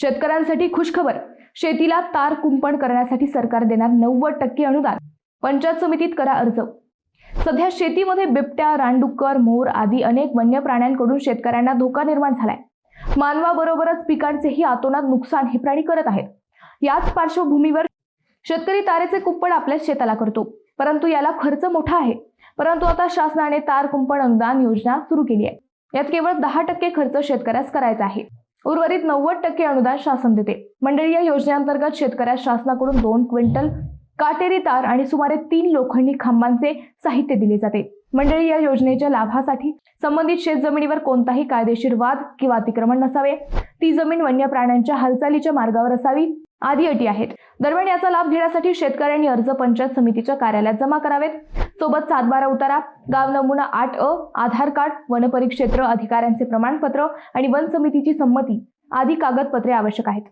शेतकऱ्यांसाठी खुशखबर. शेतीला तार कुंपण करण्यासाठी सरकार देणार नव्वद टक्के अनुदान. पंचायत समितीत करा अर्ज. सध्या शेतीमध्ये बिबट्या रानडुक्कर मोर आदी अनेक वन्य प्राण्यांकडून शेतकऱ्यांना धोका निर्माण झालाय. मानवाबरोबरच पिकांचेही आतोनात नुकसान हे प्राणी करत आहेत. याच पार्श्वभूमीवर शेतकरी तारेचे कुंपण आपल्या शेताला करतो. परंतु याला खर्च मोठा आहे. परंतु आता शासनाने तार कुंपण अनुदान योजना सुरू केली आहे. यात केवळ दहा टक्के खर्च शेतकऱ्यास करायचा आहे. उर्वरित नव्वद टक्के अनुदान शासन देते. मंडळी या योजनेअंतर्गत शेतकऱ्यास शासनाकडून दोन क्विंटल काटेरी तार आणि सुमारे तीन लोखंडी खांबांचे साहित्य दिले जाते. मंडळी या योजनेच्या लाभासाठी संबंधित शेतजमिनीवर कोणताही कायदेशीर वाद किंवा अतिक्रमण नसावे. ती जमीन वन्य प्राण्यांच्या हालचालीच्या मार्गावर असावी. आदी अटी आहेत. दरम्यान याचा लाभ घेण्यासाठी शेतकऱ्यांनी अर्ज पंचायत समितीच्या कार्यालयात जमा करावेत. सोबत सातबारा उतारा गाव नमुना आठ अ आधार कार्ड वनपरिक्षेत्र अधिकाऱ्यांचे प्रमाणपत्र आणि वन समितीची संमती आदी कागदपत्रे आवश्यक आहेत.